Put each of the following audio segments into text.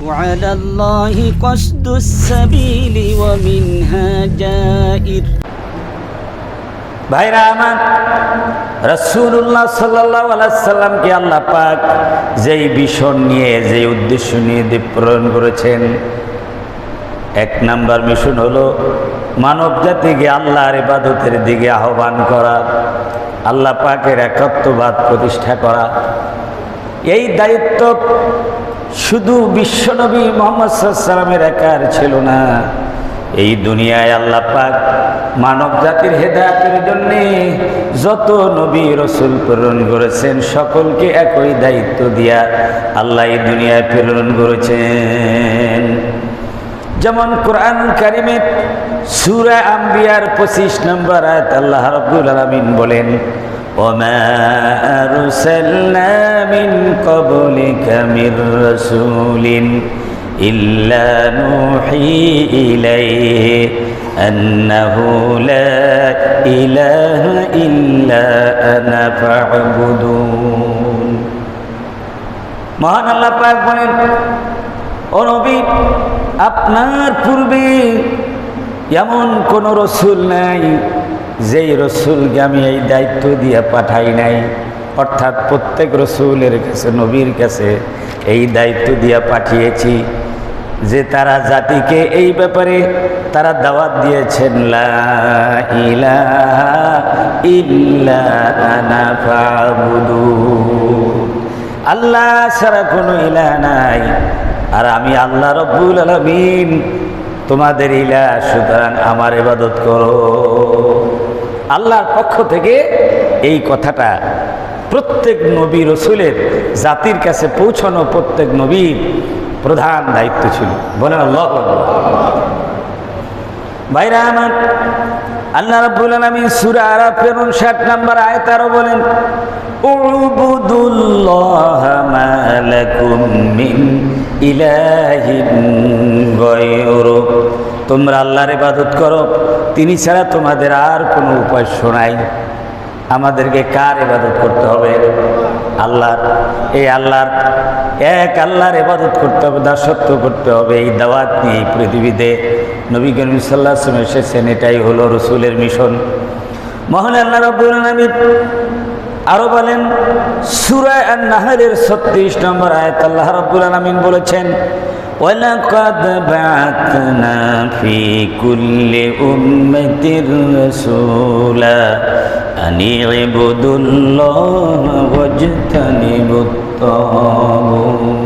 وعلى الله قصد السبيل ومنها جائر ভাইরা আমার রসুল্লাহ সাল্লাহ সাল্লামকে আল্লাহ পাক যেই মিশন নিয়ে যে উদ্দেশ্য নিয়ে দ্বীপ প্রেরণ করেছেন এক নাম্বার মিশন হলো মানব জাতিকে আল্লাহর ইবাদতের দিকে আহ্বান করা আল্লাহ পাকের একত্ববাদ প্রতিষ্ঠা করা এই দায়িত্ব শুধু বিশ্বনবী মোহাম্মদ সাল্লামের একার ছিল না। এই দুনিয়ায় আল্লাহ পাক মানব জাতির হেদায়তের জন্য যত নবী রসুল প্রেরণ করেছেন, সকলকে একই দায়িত্ব দিয়া আল্লাহ এই দুনিয়ায় প্রেরণ করেছেন। যেমন কোরআন কারিমের সুরা আম্বিয়ার পঁচিশ নম্বর আয়াত আল্লাহ রব্বুল আলমিন বলেন وما أرسلنا من قبلك من رسول إلا نوحي إليه أنه لا إله إلا أنا فاعبدون মহান আল্লাহ পাক বলেন ও নবী আপনার পূর্বে এমন কোন রসুল নাই যেই রসুলকে আমি এই দায়িত্ব দিয়ে পাঠাই নাই, অর্থাৎ প্রত্যেক রসুলের কাছে, নবীর কাছে এই দায়িত্ব দিয়ে পাঠিয়েছি যে তারা জাতিকে এই ব্যাপারে তারা দাওয়াত দিয়েছেন আল্লাহ ছাড়া কোনো ইলা নাই। আর আমি আল্লাহ রব্বুল আলমিন, তোমাদের ইলা সুতরাং আমার ইবাদত করো। আল্লাহর পক্ষ থেকে এই কথাটা প্রত্যেক নবী রসুলের জাতির কাছে পৌঁছানো প্রত্যেক নবীর প্রধান দায়িত্ব ছিল। বলেন আল্লাহ ভাইরা আমার, আল্লাহ রাব্বুল আলামিন সূরা আরাফের 59 নম্বর আয়াত আরও বলেন, উবুদুল্লাহ মা মিন ইলাহিন গায়রু। তোমরা আল্লাহর ইবাদত করো, তিনি ছাড়া তোমাদের আর কোনো উপায় শোনাই আমাদেরকে কার ইবাদত করতে হবে? আল্লাহর। এই আল্লাহর, এক আল্লাহর ইবাদত করতে হবে, দাসত্ব করতে হবে, এই দাওয়াত নিয়ে এই পৃথিবীতে নবী করিম সাল্লাহ এসেছেন, এটাই হলো রসুলের মিশন। মহান আল্লাহ রব্বুল আলামিন আরও বলেন সুরায় আর নাহারের ছত্রিশ নম্বর আয়াত আল্লাহ রব্বুল আলামিন বলেছেন ولقد بعثنا في كل أمة رسولا أن اعبدوا الله واجتنبوا الطاغوت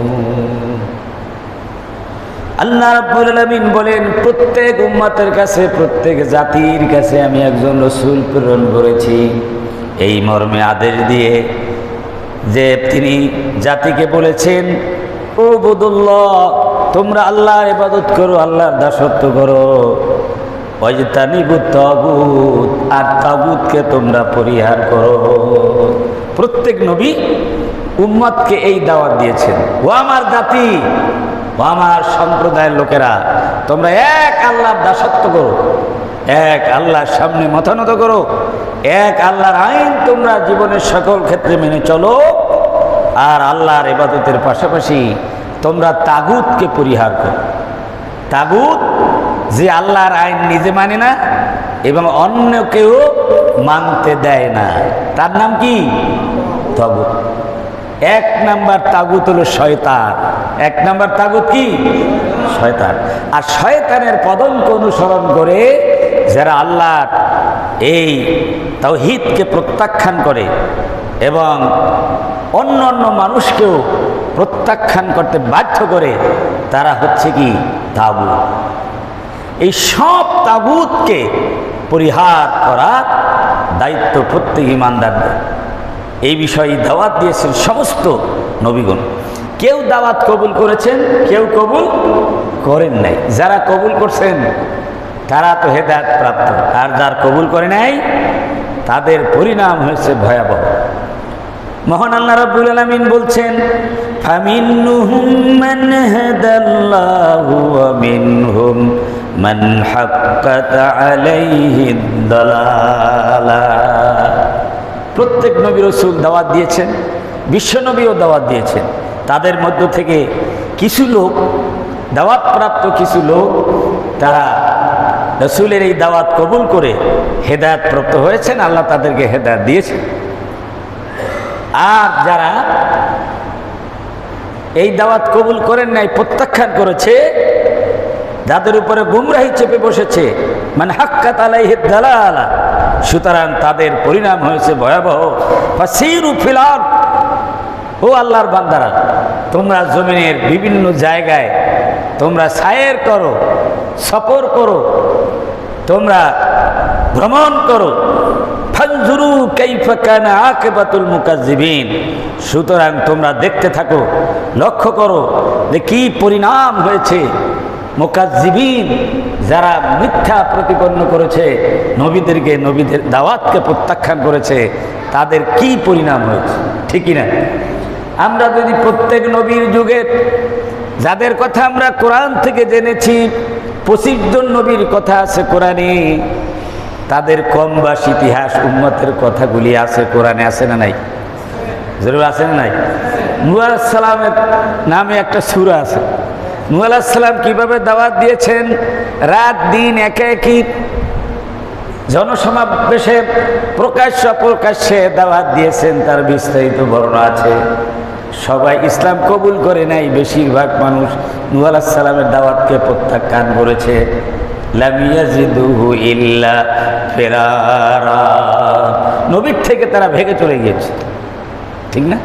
আল্লাহ রাব্বুল আলামিন বলেন প্রত্যেক উম্মতের কাছে প্রত্যেক জাতির কাছে আমি একজন রসুল প্রেরণ করেছি এই মর্মে আদেশ দিয়ে যে তিনি জাতিকে বলেছেন ও বদুল্লাহ তোমরা আল্লাহর ইবাদত করো, আল্লাহর দাসত্ব করো। অজতানিবু তাগুত আর তাগুতকে তোমরা পরিহার করো। প্রত্যেক নবী উম্মতকে এই দাওয়াত দিয়েছেন। ও আমার জাতি, ও আমার সম্প্রদায়ের লোকেরা, তোমরা এক আল্লাহর দাসত্ব করো, এক আল্লাহর সামনে মতানত করো, এক আল্লাহর আইন তোমরা জীবনের সকল ক্ষেত্রে মেনে চলো, আর আল্লাহর ইবাদতের পাশাপাশি তোমরা তাগুতকে পরিহার করো। তাগুত যে আল্লাহর আইন নিজে মানে না এবং অন্য কেউ মানতে দেয় না। তার নাম কি? তাগুত। এক নাম্বার তাগুত হলো শয়তান। এক নাম্বার তাগুত কি? শয়তান। আর শয়তানের পদঙ্ক অনুসরণ করে যারা আল্লাহর এই তাওহিদকে প্রত্যাখ্যান করে এবং অন্য অন্য মানুষকেও প্রত্যাখ্যান করতে বাধ্য করে তারা হচ্ছে কি তাবু এই সব তাগুতকে পরিহার করার দায়িত্ব প্রত্যেক ইমানদারদের। এই বিষয়ে দাওয়াত দিয়েছেন সমস্ত নবীগণ। কেউ দাওয়াত কবুল করেছেন, কেউ কবুল করেন নাই। যারা কবুল করছেন, তারা তো হেদায়ত প্রাপ্ত। আর যার কবুল করে নাই, তাদের পরিণাম হয়েছে ভয়াবহ। মহান আল্লাহ রাব্বুল আলামিন বলছেন ফামিনহুম মান হাদাল্লাহু ওয়া মিনহুম মান হাক্কাত আলাইহি দালালা প্রত্যেক নবী রসুল দাওয়াত দিয়েছেন বিশ্বনবীও দাওয়াত দিয়েছেন। তাদের মধ্য থেকে কিছু লোক দাওয়াতপ্রাপ্ত কিছু লোক, তারা রসুলের এই দাওয়াত কবুল করে হেদায়ত প্রাপ্ত হয়েছেন, আল্লাহ তাদেরকে হেদায়ত দিয়েছেন। আর যারা এই দাওয়াত কবুল করেন নাই, প্রত্যাখ্যান করেছে, যাদের উপরে গুমরাহি চেপে বসেছে মানে হাক্কা তালাই আলাইহে দালালা, সুতরাং তাদের পরিণাম হয়েছে ভয়াবহ। ফাসিরু ফিলার ও আল্লাহর বান্দারা, তোমরা জমিনের বিভিন্ন জায়গায়, তোমরা সায়ের করো, সফর করো, তোমরা ভ্রমণ করো ফানজুরু কাইফা কানা আকিবাতুল মুকাজ্জিবিন সুতরাং তোমরা দেখতে থাকো, লক্ষ্য করো যে কি পরিণাম হয়েছে। মোকাজ্জিবিন যারা মিথ্যা প্রতিপন্ন করেছে, নবীদেরকে, নবীদের দাওয়াতকে প্রত্যাখ্যান করেছে, তাদের কি পরিণাম হয়েছে? ঠিকই না? আমরা যদি প্রত্যেক নবীর যুগে, যাদের কথা আমরা কোরআন থেকে জেনেছি পঁচিশ জন নবীর কথা আছে কোরআনে তাদের কমবাস ইতিহাস উন্মতের কথাগুলি আছে, কোরআনে আছে না নাই? জরুর আছে না নাই? নুয়ার সালামের নামে একটা সুরা আছে। নুয়াল সালাম কীভাবে দাওয়াত দিয়েছেন? রাত, দিন একে একই জনসমাবেশে প্রকাশ্য প্রকাশ্যে দাওয়াত দিয়েছেন, তার বিস্তারিত বর্ণনা আছে। সবাই ইসলাম কবুল করে নাই, বেশিরভাগ মানুষ নুয়াল সালামের দাওয়াতকে প্রত্যাখ্যান করেছে। ইল্লা ফেরারা। নবীর থেকে তারা ভেগে চলে গিয়েছে। ঠিক না?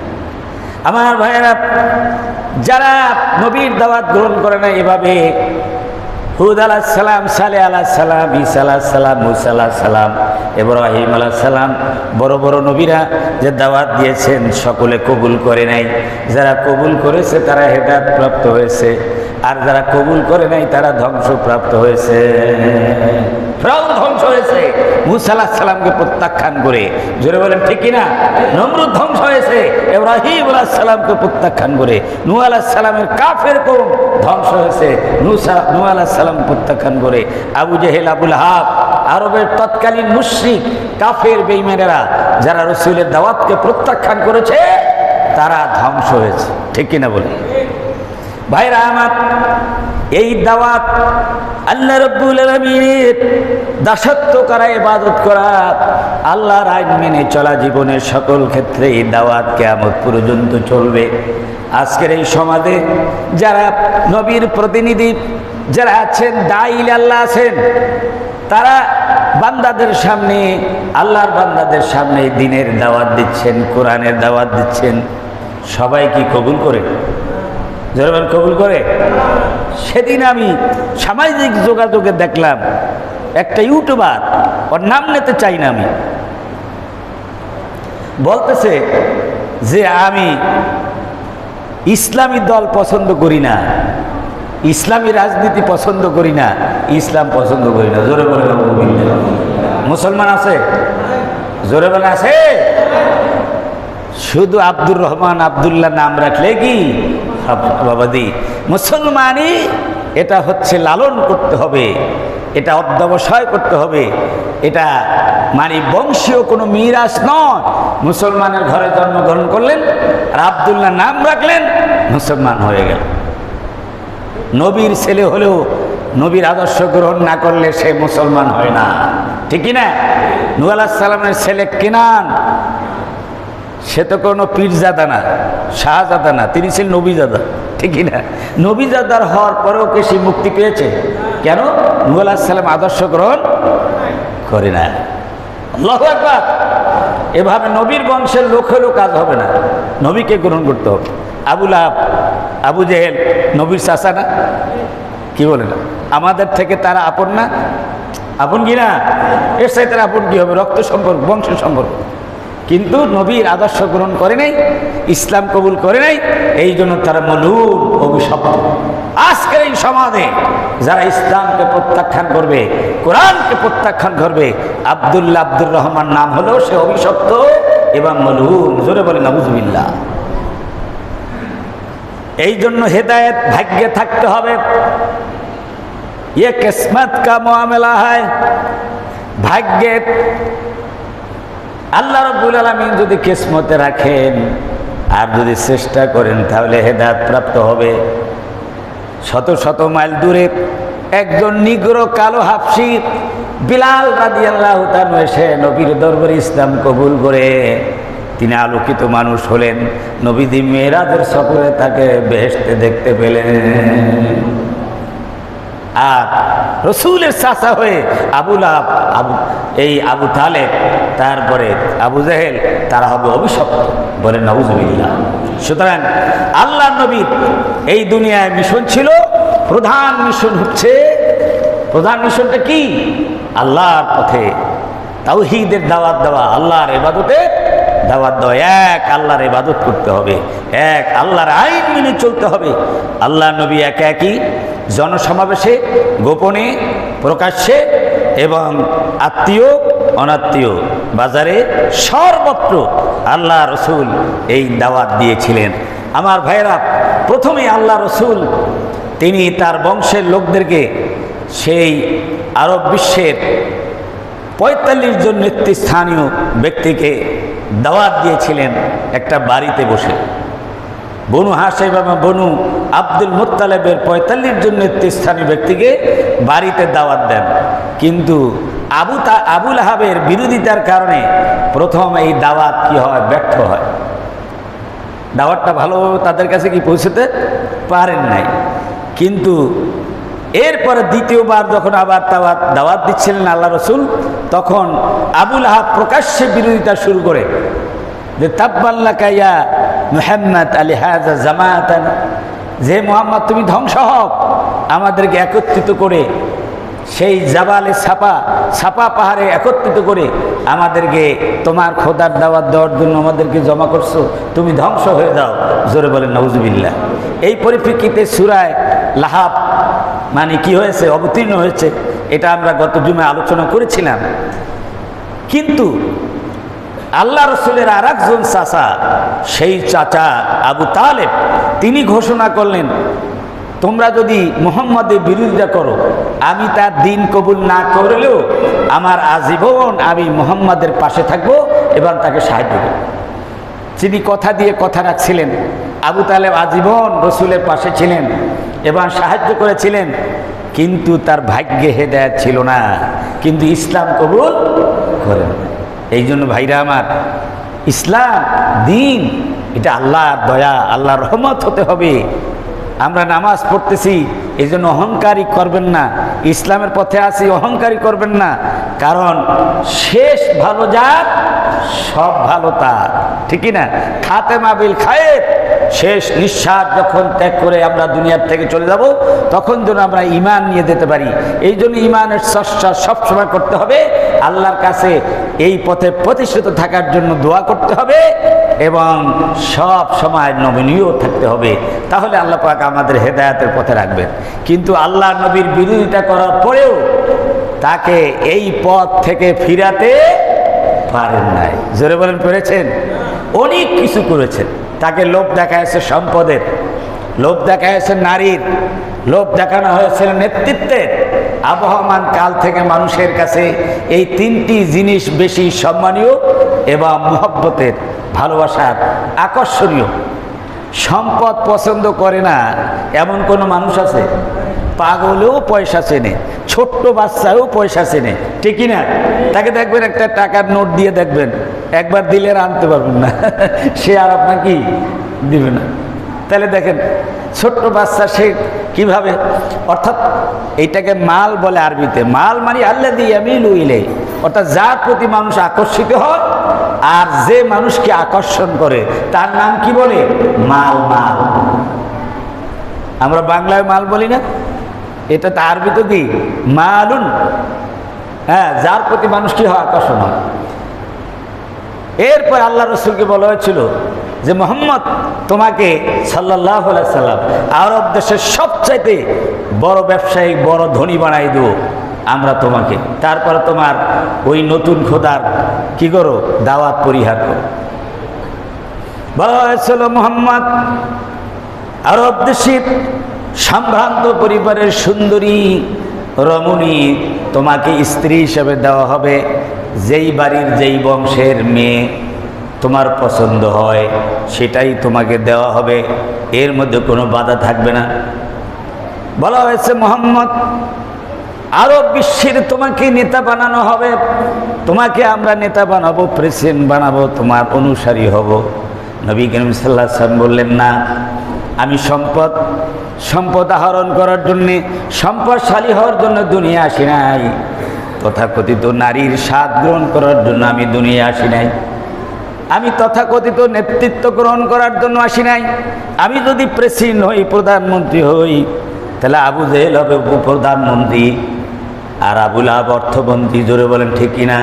আমার ভাইয়েরা, যারা নবীর দাওয়াত গ্রহণ করে না এভাবে, হুদ আলাহ সালাম, সালে আলাহ সালাম, ঈসা আলাহ সালাম, মুসা আলাহ সালাম, ইব্রাহিম আলাহ সালাম, বড় বড় নবীরা যে দাওয়াত দিয়েছেন, সকলে কবুল করে নাই। যারা কবুল করেছে, তারা হেদায়ত প্রাপ্ত হয়েছে। আর যারা কবুল করে নাই, তারা ধ্বংসপ্রাপ্ত হয়েছে। ফ্রাউন ধ্বংস হয়েছে। মুসা আলাহ সালামকে প্রত্যাখ্যান করে। জোরে বলেন, ঠিক কিনা? নমরুদ ধ্বংস হয়েছে। ইব্রাহিম আলাহ সালামকে প্রত্যাখ্যান করে। নূ আলাহ সালামের কাফের কোন ধ্বংস হয়েছে। নুসা নূ আলাহ সালাম প্রত্যাখ্যান করে। আবু জেহেল, আবুল হাব, আরবের তৎকালীন মুশ্রিক, কাফের বেইমানেরা যারা রসুলের দাওয়াতকে প্রত্যাখ্যান করেছে, তারা ধ্বংস হয়েছে। ঠিক কিনা বলে ভাইরা আমার, এই দাওয়াত আল্লাহ রব্বুল আলমীর দাসত্ব করা, ইবাদত করা, আল্লাহর আইন মেনে চলা জীবনের সকল ক্ষেত্রে এই দাওয়াত কেমন পর্যন্ত চলবে। আজকের এই সমাজে যারা নবীর প্রতিনিধি, যারা আছেন, দাইল আল্লাহ আছেন, তারা বান্দাদের সামনে, আল্লাহর বান্দাদের সামনে দিনের দাওয়াত দিচ্ছেন, কোরআনের দাওয়াত দিচ্ছেন। সবাই কি কবুল করে? জরমান কবুল করে। সেদিন আমি সামাজিক যোগাযোগে দেখলাম, একটা ইউটিউবার, ওর নাম নিতে চাই না আমি। বলতেছে যে আমি ইসলামী দল পছন্দ করি না, ইসলামী রাজনীতি পছন্দ করি না, ইসলাম পছন্দ করি না। জোরে বলে মুসলমান আছে? জোরে বলে আছে? শুধু আব্দুর রহমান আবদুল্লাহ নাম রাখলে কি বাবাদি মুসলমানই এটা হচ্ছে লালন করতে হবে, এটা অধ্যবসায় করতে হবে, এটা মানে বংশীয় কোনো মিরাজ নয়। মুসলমানের ঘরে জন্মগ্রহণ করলেন, আর আবদুল্লাহ নাম রাখলেন, মুসলমান হয়ে গেল। নবীর ছেলে হলেও নবীর আদর্শ গ্রহণ না করলে সে মুসলমান হয় না। ঠিকই না নু আলাহ সালামের ছেলে কিনান? সে তো কোনো পীরজাদা না, শাহজাদা না, তিনি ছিলেন নবীজাদা ঠিকই না নবীজাদার হওয়ার পরেও কে সে মুক্তি পেয়েছে? কেন? নুয়াল্লাহ সাল্লাম আদর্শ গ্রহণ করে না। আল্লাহু এভাবে নবীর বংশের লোক হলেও কাজ হবে না। নবীকে গ্রহণ করতে হবে। আবুল আব আবু জেহেল, নবীর চাষা না? কি বলে না? আমাদের থেকে তারা আপন না? আপন কি না? এর সাথে তারা আপন কি হবে? রক্ত সম্পর্ক, বংশের সম্পর্ক। কিন্তু নবীর আদর্শ গ্রহণ করে নাই, ইসলাম কবুল করে নাই, এই জন্য তারা মলুন অভিশপ্ত আজকের এই সমাজে যারা ইসলামকে প্রত্যাখ্যান করবে, কোরআনকে প্রত্যাখ্যান করবে, আবদুল্লাহ আব্দুর রহমান নাম হলেও সে অভিশপ্ত এবং মলুন জোরে বলে নাবুজুবিল্লাহ এই জন্য হেদায়েত ভাগ্যে থাকতে হবে। কিসমত কা মামলা হয়। ভাগ্যে আল্লাহ রব্বুল আলমিন যদি কিসমতে রাখেন আর যদি চেষ্টা করেন, তাহলে হেদায়ত প্রাপ্ত হবে। শত শত মাইল দূরে একজন নিগ্র কালো হাফসি বিলাল রাদি আল্লাহ এসে নবীর দরবার ইসলাম কবুল করে। তিনি আলোকিত মানুষ হলেন। নবীদি মেয়েরাদের সফরে তাকে বেহেস্তে দেখতে পেলেন। আর রসুলের চাষা হয়ে আবুল আব, এই আবু তালেব, তারপরে আবু জাহেল, তারা হবে অভিশপ্ত। বলেন নবুজবিল্লা সুতরাং আল্লাহ নবীর এই দুনিয়ায় মিশন ছিল, প্রধান মিশন হচ্ছে, প্রধান মিশনটা কি? আল্লাহর পথে। তাওহীদের দাওয়াত দেওয়া, আল্লাহর এবাদতে দাওয়াত দেওয়া। এক, আল্লাহর এবাদত করতে হবে। এক, আল্লাহর আইন মেনে চলতে হবে। আল্লাহ নবী একে একই জনসমাবেশে, গোপনে, প্রকাশ্যে এবং আত্মীয়, অনাত্মীয় বাজারে সর্বত্র আল্লাহ রসুল এই দাওয়াত দিয়েছিলেন। আমার ভাইয়েরা, প্রথমে আল্লাহ রসুল, তিনি তার বংশের লোকদেরকে সেই আরব বিশ্বের পঁয়তাল্লিশ জন নেতৃস্থানীয় ব্যক্তিকে দাওয়াত দিয়েছিলেন একটা বাড়িতে বসে। বনু হাসেব এবং বনু আব্দুল মুত্তালেবের পঁয়তাল্লিশ জন নেতৃস্থানীয় ব্যক্তিকে বাড়িতে দাওয়াত দেন। কিন্তু আবু তা, আবুল আহাবের বিরোধিতার কারণে প্রথম এই দাওয়াত কি হয়? ব্যর্থ হয়। দাওয়াতটা ভালো তাদের কাছে কি পৌঁছতে পারেন নাই। কিন্তু এরপরে দ্বিতীয়বার যখন আবার দাওয়াত দাওয়াত দিচ্ছিলেন আল্লাহ রসুল, তখন আবুল আহাব প্রকাশ্যে বিরোধিতা শুরু করে। যে তাব্বাল্লা কাইয়া মুহাম্মদ আলী হাজা জামায়াত যে মোহাম্মদ, তুমি ধ্বংস হও। আমাদেরকে একত্রিত করে সেই জাবালে ছাপা ছাপা পাহাড়ে একত্রিত করে আমাদেরকে তোমার খোদার দাওয়াত দেওয়ার জন্য আমাদেরকে জমা করছ। তুমি ধ্বংস হয়ে যাও। জোরে বলেন নজবিল্লা এই পরিপ্রেক্ষিতে সুরায় লাহাব মানে কি হয়েছে? অবতীর্ণ হয়েছে। এটা আমরা গত জুমে আলোচনা করেছিলাম। কিন্তু আল্লাহ রসুলের আর একজন চাচা, সেই চাচা আবু তালেব, তিনি ঘোষণা করলেন, তোমরা যদি মোহাম্মদের বিরোধিতা করো, আমি তার দিন কবুল না করলেও আমার আজীবন আমি মোহাম্মদের পাশে থাকব এবং তাকে সাহায্য করব তিনি কথা দিয়ে কথা রাখছিলেন আবু তালেব আজীবন রসুলের পাশে ছিলেন এবং সাহায্য করেছিলেন, কিন্তু তার ভাগ্যে হেদায়ত ছিল না, কিন্তু ইসলাম কবুল করেন। এই জন্য ভাইরা আমার, ইসলাম, দিন, এটা আল্লাহর দয়া, আল্লাহর রহমত হতে হবে। আমরা নামাজ পড়তেছি এই জন্য অহংকারী করবেন না। ইসলামের পথে আসি অহংকারী করবেন না। কারণ শেষ ভালো যার, সব ভালো তার। ঠিকই না খাতে মাবিল খায়ের, শেষ নিঃশ্বাস যখন ত্যাগ করে আমরা দুনিয়ার থেকে চলে যাব, তখন যেন আমরা ইমান নিয়ে যেতে পারি। এই জন্য ইমানের চর্চা সবসময় করতে হবে। আল্লাহর কাছে এই পথে প্রতিষ্ঠিত থাকার জন্য দোয়া করতে হবে এবং সব সময় নমনীয় থাকতে হবে। তাহলে আল্লাহ পাক আমাদের হেদায়াতের পথে রাখবেন। কিন্তু আল্লাহ নবীর বিরোধিতা করার পরেও তাকে এই পথ থেকে ফিরাতে পারেন নাই। জোরে বলেন, পেরেছেন? অনেক কিছু করেছেন। তাকে লোভ দেখা সম্পদের, লোভ দেখা নারীর। লোভ দেখানো হয়েছিল নেতৃত্বের আবহমান কাল থেকে মানুষের কাছে এই তিনটি জিনিস বেশি সম্মানীয় এবং মহব্বতের, ভালোবাসার, আকর্ষণীয়। সম্পদ পছন্দ করে না, এমন কোনো মানুষ আছে? পাগলেও পয়সা চেনে, ছোট্ট বাচ্চাও পয়সা চেনে ঠিকই না তাকে দেখবেন, একটা টাকার নোট দিয়ে দেখবেন, একবার দিলে আনতে পারবেন না। সে আর আপনাকে দিবে না। তাহলে দেখেন, ছোট্ট বাচ্চা সে কীভাবে? অর্থাৎ এইটাকে মাল বলে আরবিতে, মাল মানে আল্লাহ দিয়ে আমি লুইলে অর্থাৎ যার প্রতি মানুষ আকর্ষিত হয় আর যে মানুষকে আকর্ষণ করে, তার নাম কি বলে? মাল মাল। আমরা বাংলায় মাল বলি না? এটা তো আরবি তো কি? মালুন। হ্যাঁ যার প্রতি মানুষ কি হয়? আকর্ষণ হয়। এরপর আল্লাহ রসুলকে বলা হয়েছিল যে মোহাম্মদ তোমাকে সাল্লাহ সাল্লাম আরব দেশের সবচাইতে বড় ব্যবসায়ী, বড় ধনী বানাই দেবো, আমরা তোমাকে। তারপরে তোমার ওই নতুন খোদার কি করো? দাওয়াত পরিহার করো। বলা মোহাম্মদ, আরব দেশের সম্ভ্রান্ত পরিবারের সুন্দরী রমণী তোমাকে স্ত্রী হিসেবে দেওয়া হবে। যেই বাড়ির যেই বংশের মেয়ে তোমার পছন্দ হয়, সেটাই তোমাকে দেওয়া হবে। এর মধ্যে কোনো বাধা থাকবে না। বলা হয়েছে, মোহাম্মদ, আরও বিশ্বের তোমাকে নেতা বানানো হবে। তোমাকে আমরা নেতা বানাবো, প্রেসিডেন্ট বানাবো, তোমার অনুসারী হব। নবী করিম সাল্লাহ সাল্লাম বললেন, না, আমি সম্পদ সম্পদ আহরণ করার জন্যে, সম্পদশালী হওয়ার জন্য দুনিয়া আসি নাই। তথাকথিত নারীর স্বাদ গ্রহণ করার জন্য আমি দুনিয়া আসি নাই। আমি তথাকথিত নেতৃত্ব গ্রহণ করার জন্য আসি নাই। আমি যদি প্রেসিডেন্ট হই, প্রধানমন্ত্রী হই, তাহলে আবু জেহেল হবে উপপ্রধানমন্ত্রী। আর আবুল আব অর্থমন্ত্রী, জোরে বলেন ঠিক কিনা?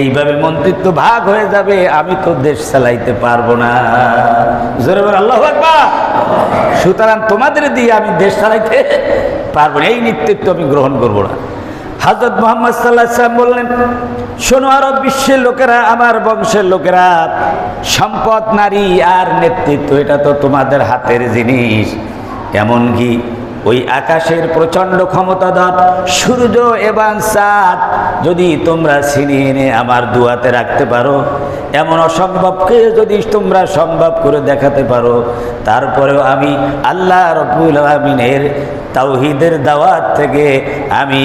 এইভাবে মন্ত্রিত্ব ভাগ হয়ে যাবে, আমি তো দেশ চালাইতে পারব না। জোরে বলেন, আল্লাহ সুতরাং তোমাদের দিয়ে আমি দেশ চালাইতে পারব না, এই নেতৃত্ব আমি গ্রহণ করব না। হাজরত মোহাম্মদ সাল্লাহ সাল্লাম বললেন শোনো আরব বিশ্বের লোকেরা, আমার বংশের লোকেরা, সম্পদ, নারী আর নেতৃত্ব, এটা তো তোমাদের হাতের জিনিস। এমনকি ওই আকাশের প্রচণ্ড ক্ষমতাধর সূর্য এবং চাঁদ, যদি তোমরা ছিনিয়ে এনে আমার দুয়াতে রাখতে পারো, এমন অসম্ভবকে যদি তোমরা সম্ভব করে দেখাতে পারো, তারপরেও আমি আল্লাহ রবুল আলমিনের তাওহিদের দাওয়াত থেকে আমি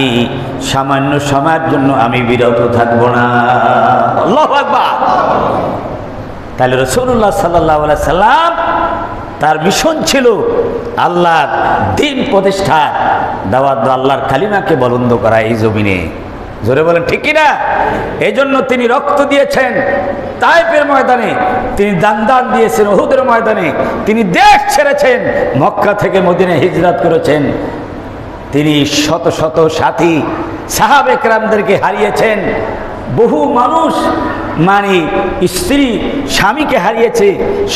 সামান্য সময়ের জন্য আমি বিরত থাকব না। তাহলে রসুল্লাহ সাল্লাহ সাল্লাম তার মিশন ছিল আল্লাহর দিন প্রতিষ্ঠা দাওয়াত আল্লাহর কালিমাকে বলন্দ করা এই জমিনে। জোরে বলেন, ঠিক না এই জন্য তিনি রক্ত দিয়েছেন। তাইপের ময়দানে তিনি দান দান দিয়েছেন ওহুদের ময়দানে। তিনি দেশ ছেড়েছেন, মক্কা থেকে মদিনে হিজরাত করেছেন। তিনি শত শত সাথী সাহাবেকরামদেরকে হারিয়েছেন। বহু মানুষ মানে স্ত্রী, স্বামীকে হারিয়েছে,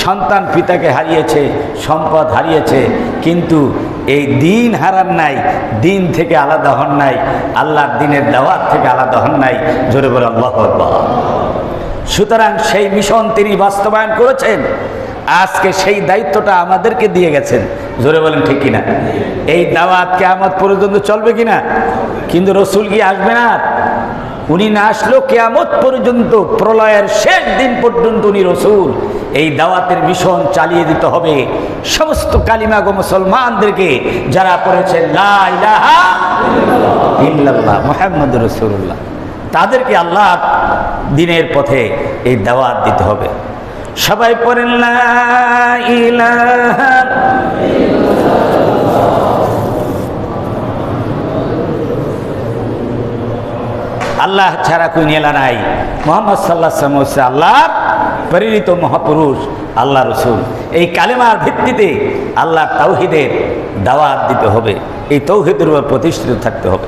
সন্তান পিতাকে হারিয়েছে, সম্পদ হারিয়েছে। কিন্তু এই দিন হারান নাই, দিন থেকে আলাদা হন নাই, আল্লাহর দিনের দাওয়াত থেকে আলাদা হন নাই। জোরে বলে আল্লাহ। সুতরাং সেই মিশন তিনি বাস্তবায়ন করেছেন, আজকে সেই দায়িত্বটা আমাদেরকে দিয়ে গেছেন। জোরে বলেন ঠিক কিনা? এই দাওয়াত কেয়ামত পর্যন্ত চলবে কিনা? কিন্তু রসুল কি আসবে না? উনি না আসলেও কেয়ামত পর্যন্ত, প্রলয়ের শেষ দিন পর্যন্ত উনি রসুল। এই দাওয়াতের মিশন চালিয়ে দিতে হবে। সমস্ত কালিমা গো মুসলমানদেরকে যারা ইল্লাল্লাহ মুহাম্মদ রসুল্লাহ তাদেরকে আল্লাহ দিনের পথে এই দাওয়াত দিতে হবে। সবাই পড়েন, লা আল্লাহ ছাড়া কোন এলা নাই। মোহাম্মদ সাল্লাহ হচ্ছে আল্লাহর প্রেরিত মহাপুরুষ, আল্লাহ রসুল। এই কালেমার ভিত্তিতে আল্লাহ তাওহিদের দাওয়াত দিতে হবে। এই তৌহিদের উপর প্রতিষ্ঠিত থাকতে হবে।